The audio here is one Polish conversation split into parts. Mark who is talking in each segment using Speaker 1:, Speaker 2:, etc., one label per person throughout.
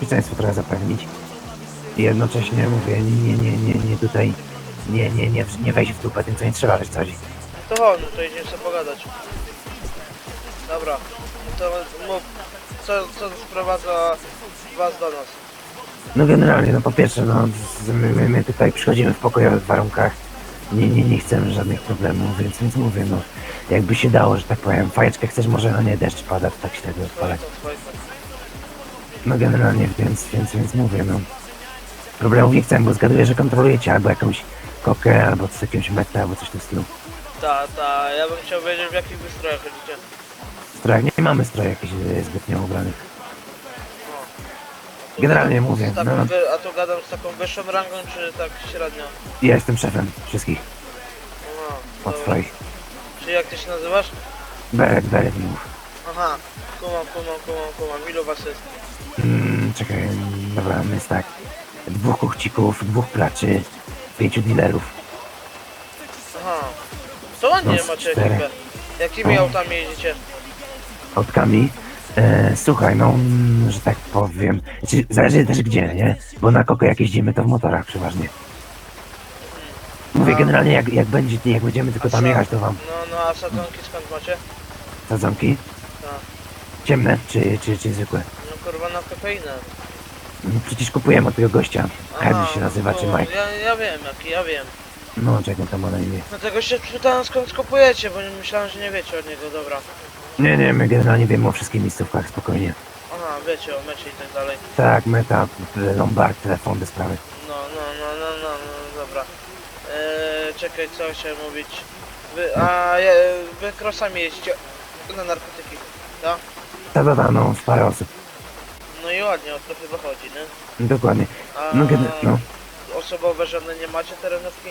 Speaker 1: bezpieczeństwo trochę zapewnić. I jednocześnie mówię, nie, nie, nie, nie tutaj, nie, nie, nie, nie wejść w dupę tym, co nie trzeba, wiesz co chodzi.
Speaker 2: To chodź, to idziemy sobie pogadać. Dobra, to mów, co, co sprowadza was do nas?
Speaker 1: No generalnie, no po pierwsze, no z- my, my, my tutaj przychodzimy w pokojowych warunkach. Nie, nie, nie chcemy żadnych problemów, więc, więc mówię, no jakby się dało, że tak powiem, fajeczkę chcesz, może no nie deszcz pada, to tak średnio odpalać.
Speaker 2: To.
Speaker 1: No generalnie, więc, więc, więc mówię, no problemów nie chcemy, bo zgaduję, że kontrolujecie albo jakąś kokę, albo z jakimś metę, albo coś w tym stylu.
Speaker 2: Ta, ta, ja bym chciał wiedzieć w jakich wystrojach chodzicie.
Speaker 1: Strojach, nie mamy strojów jakichś e, zbytnio ubranych.
Speaker 2: No.
Speaker 1: Generalnie mówię,
Speaker 2: Z taką
Speaker 1: no,
Speaker 2: wy, a tu gadam z taką wyższą rangą, czy tak średnio?
Speaker 1: ja jestem szefem wszystkich,
Speaker 2: Aha,
Speaker 1: od
Speaker 2: dobra.
Speaker 1: swoich.
Speaker 2: Czy jak ty się nazywasz?
Speaker 1: Berek, berek mi mów.
Speaker 2: Aha, kumam, kumam, kumam, kumam. Ilu was jest?
Speaker 1: Czekaj, dobra, jest tak. Dwóch kuchcików, dwóch placzy, pięciu dealerów.
Speaker 2: Aha. To ładnie
Speaker 1: No,
Speaker 2: macie
Speaker 1: cztery.
Speaker 2: ekipę. Jakimi
Speaker 1: No.
Speaker 2: autami jeździcie?
Speaker 1: Autkami. E, słuchaj, no, mm, że tak powiem, znaczy, zależy też gdzie, nie? Bo na koko jak jeździmy, to w motorach przeważnie. Mówię
Speaker 2: A-
Speaker 1: generalnie, jak, jak, będzie, jak będziemy tylko tam jechać, to wam
Speaker 2: No, no, a sadzonki skąd macie?
Speaker 1: sadzonki.
Speaker 2: Tak.
Speaker 1: Ciemne czy, czy, czy zwykłe?
Speaker 2: No kurwa na kofeinę.
Speaker 1: No, przecież kupujemy od tego gościa. Henry się nazywa, czy
Speaker 2: no,
Speaker 1: Mike.
Speaker 2: Ja, ja wiem, jaki, ja wiem.
Speaker 1: No, czego tam ma na imię.
Speaker 2: Dlatego się spytałem skąd skupujecie, bo myślałem, że nie wiecie od niego, dobra.
Speaker 1: Nie, nie, my generalnie wiemy o wszystkich miejscówkach, spokojnie.
Speaker 2: Aha, wiecie o mecie i tak dalej.
Speaker 1: Tak, meta, Lombard, telefon, bez sprawy.
Speaker 2: No, no, no, no, no, no dobra. Eee, czekaj, co chciałem mówić. Wy, a je, wy krosami jeździcie na narkotyki, tak?
Speaker 1: Ta, ta, ta, no, parę osób.
Speaker 2: No i ładnie, o to chyba chodzi, nie?
Speaker 1: Dokładnie.
Speaker 2: A
Speaker 1: No, kiedy, no.
Speaker 2: osobowe żadne nie macie terenówki?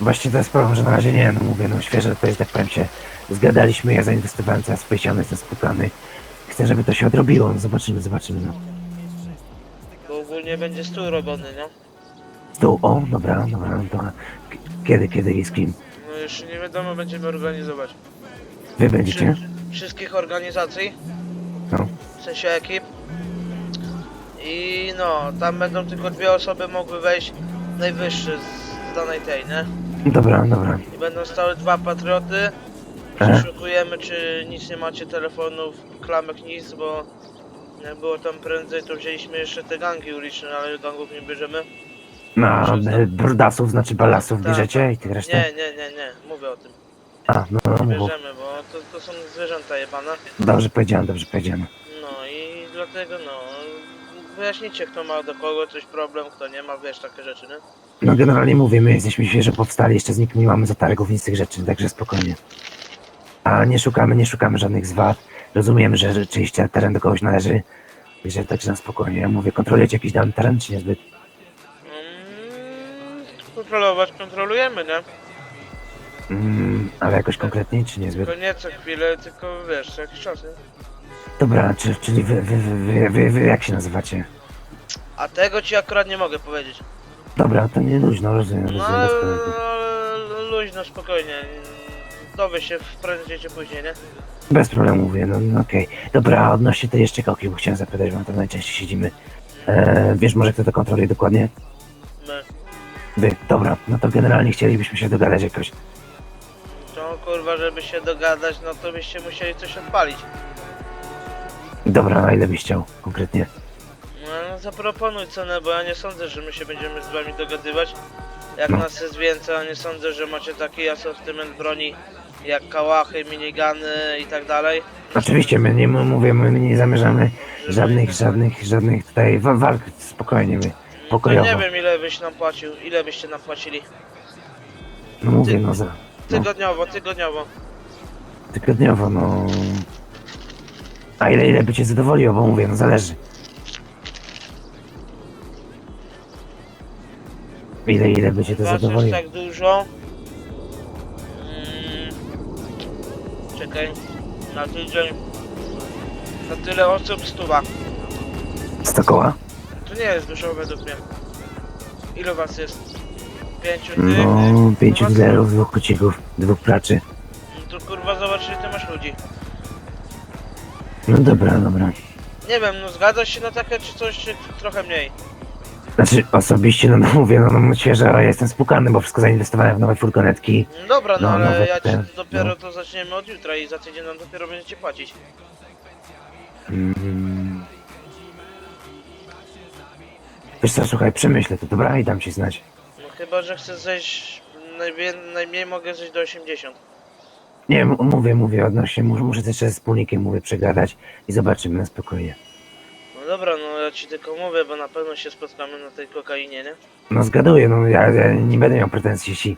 Speaker 1: Właśnie to jest problem, że na razie nie, no mówię, no świeże to jest, tak powiem się, zgadaliśmy, ja zainwestowałem teraz w pojściany, jestem spukany. Chcę, żeby to się odrobiło, no zobaczymy, zobaczymy, no.
Speaker 2: Bo ogólnie będzie stół robiony, nie?
Speaker 1: Tu, o, dobra, dobra, no to k- kiedy, kiedy i z kim?
Speaker 2: No już nie wiadomo, będziemy organizować.
Speaker 1: Wy będziecie?
Speaker 2: Wszy- wszystkich organizacji,
Speaker 1: No.
Speaker 2: w sensie ekip. I no, tam będą tylko dwie osoby mogły wejść najwyższy z danej tej, nie?
Speaker 1: Dobra, dobra.
Speaker 2: I będą stały dwa patrioty.
Speaker 1: E?
Speaker 2: Przeszukujemy, czy nic nie macie telefonów, klamek, nic, bo jak było tam prędzej, to wzięliśmy jeszcze te gangi uliczne, ale gangów nie bierzemy. To.
Speaker 1: e, brudasów, znaczy balasów
Speaker 2: Tak,
Speaker 1: bierzecie
Speaker 2: tak.
Speaker 1: i tych resztę?
Speaker 2: Nie, nie, nie, nie, mówię o tym.
Speaker 1: A, no, no, mów.
Speaker 2: Bierzemy, bo to, to są zwierzęta jebane.
Speaker 1: Dobrze powiedziałem, dobrze powiedziałem.
Speaker 2: No i dlatego no, wyjaśnijcie kto ma do kogo coś problem, kto nie ma, wiesz, takie rzeczy, nie?
Speaker 1: No generalnie mówię, my jesteśmy świeżo powstali, jeszcze z nikim nie mamy zatargów, nic z tych rzeczy, także spokojnie. A nie szukamy, nie szukamy żadnych zwad. Rozumiemy, że rzeczywiście teren do kogoś należy. Także, także na spokojnie. Ja mówię, kontrolujecie jakiś dany teren, czy niezbyt?
Speaker 2: Mm, kontrolować kontrolujemy, nie?
Speaker 1: Mm, ale jakoś konkretniej, czy niezbyt?
Speaker 2: Tylko nie co chwilę, tylko wiesz, co jakiś czas, nie?
Speaker 1: Dobra, czy, czyli wy, wy, wy, wy, wy, jak się nazywacie?
Speaker 2: A tego ci akurat nie mogę powiedzieć.
Speaker 1: Dobra, to nie luźno, rozumiem,
Speaker 2: No
Speaker 1: rozumiem. bez problemu.
Speaker 2: luźno, spokojnie. Dowie się prędzej czy później, nie?
Speaker 1: Bez problemu mówię, no, no okej. Dobra, a odnośnie tej jeszcze koki, bo chciałem zapytać, bo tam najczęściej siedzimy. E, wiesz może kto to kontroluje dokładnie?
Speaker 2: My.
Speaker 1: Wy, dobra, no to generalnie chcielibyśmy się dogadać jakoś.
Speaker 2: To kurwa, żeby się dogadać, no to byście musieli coś odpalić.
Speaker 1: Dobra, a ile byś chciał konkretnie?
Speaker 2: No, zaproponuj cenę, bo ja nie sądzę, że my się będziemy z wami dogadywać. Jak
Speaker 1: No.
Speaker 2: nas jest więcej, a nie sądzę, że macie taki asortyment broni jak kałachy, minigany i tak dalej.
Speaker 1: Oczywiście, my nie m- mówię, my nie zamierzamy żadnych, żadnych, żadnych tutaj wa- walk, spokojnie my,
Speaker 2: To
Speaker 1: pokojowo.
Speaker 2: nie wiem ile byś nam płacił, ile byście nam płacili.
Speaker 1: No mówię, no za, no,
Speaker 2: Tygodniowo, tygodniowo.
Speaker 1: tygodniowo, no. A ile, ile by cię zadowoliło, bo mówię, no zależy. Ile, ile by cię to
Speaker 2: Ważysz
Speaker 1: zadowoliło?
Speaker 2: tak dużo. Mm, czekaj. Na tydzień. Na tyle osób stuwa.
Speaker 1: 100 koła?
Speaker 2: To nie jest dużo według mnie. Ilu was jest? Pięciu tych?
Speaker 1: No, pięciu
Speaker 2: was-
Speaker 1: dealerów, dwóch kucików, dwóch placzy.
Speaker 2: No To kurwa zobacz ile ty masz ludzi.
Speaker 1: No dobra, dobra.
Speaker 2: Nie wiem, no zgadzasz się na takie czy coś, czy trochę mniej?
Speaker 1: Znaczy, osobiście, no, no mówię, no, no świeżo, ja jestem spukany, bo wszystko zainwestowałem w nowe furgonetki.
Speaker 2: No Dobra, no,
Speaker 1: No,
Speaker 2: ale
Speaker 1: nawet
Speaker 2: ja ci
Speaker 1: ten,
Speaker 2: dopiero
Speaker 1: no.
Speaker 2: to zaczniemy od jutra i za tydzień nam dopiero będziecie płacić.
Speaker 1: Mm. Wiesz co, słuchaj, przemyślę to, dobra? I dam ci znać.
Speaker 2: No chyba, że chcesz zejść, najmniej, najmniej mogę zejść do 80.
Speaker 1: Nie, m- mówię, mówię, odnośnie, muszę, muszę też z wspólnikiem, mówię, przegadać i zobaczymy na spokojnie.
Speaker 2: No dobra, no ja ci tylko mówię, bo na pewno się spotkamy na tej kokainie, nie?
Speaker 1: No zgaduję, no ja, ja nie będę miał pretensji, jeśli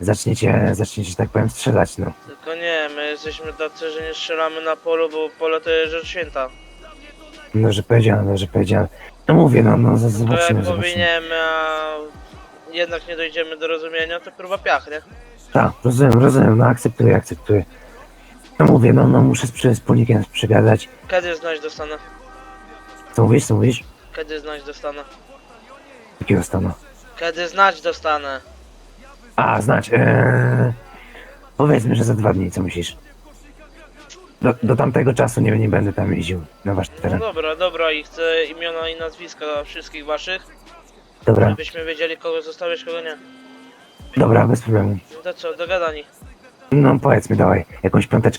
Speaker 1: zaczniecie, zaczniecie, że tak powiem, strzelać, no.
Speaker 2: Tylko nie, my jesteśmy tacy, że nie strzelamy na polu, bo pole to jest rzecz święta.
Speaker 1: No, że powiedziałem, no, że powiedziałem. No mówię, no, no, z-
Speaker 2: To
Speaker 1: zobaczymy,
Speaker 2: jak
Speaker 1: zobaczymy.
Speaker 2: powiniemy, a jednak nie dojdziemy do rozumienia, to kurwa piach, nie?
Speaker 1: Tak, rozumiem, rozumiem, no akceptuję, akceptuję. No mówię, no, no muszę z przy- wspólnikiem przegadać.
Speaker 2: Kiedy znać dostanę?
Speaker 1: Co mówisz, co mówisz?
Speaker 2: Kiedy znać dostanę?
Speaker 1: Jakiego stanu?
Speaker 2: Kiedy znać dostanę?
Speaker 1: A, znać, eee, powiedzmy, że za dwa dni, co myślisz? Do, do tamtego czasu nie, nie będę tam jeździł na wasz
Speaker 2: No
Speaker 1: teren.
Speaker 2: dobra, dobra i chcę imiona i nazwiska wszystkich waszych,
Speaker 1: Dobra,
Speaker 2: żebyśmy wiedzieli kogo zostawiać, kogo nie.
Speaker 1: Dobra, bez problemu.
Speaker 2: No to co, dogadani.
Speaker 1: No powiedz mi, dawaj, jakąś piąteczkę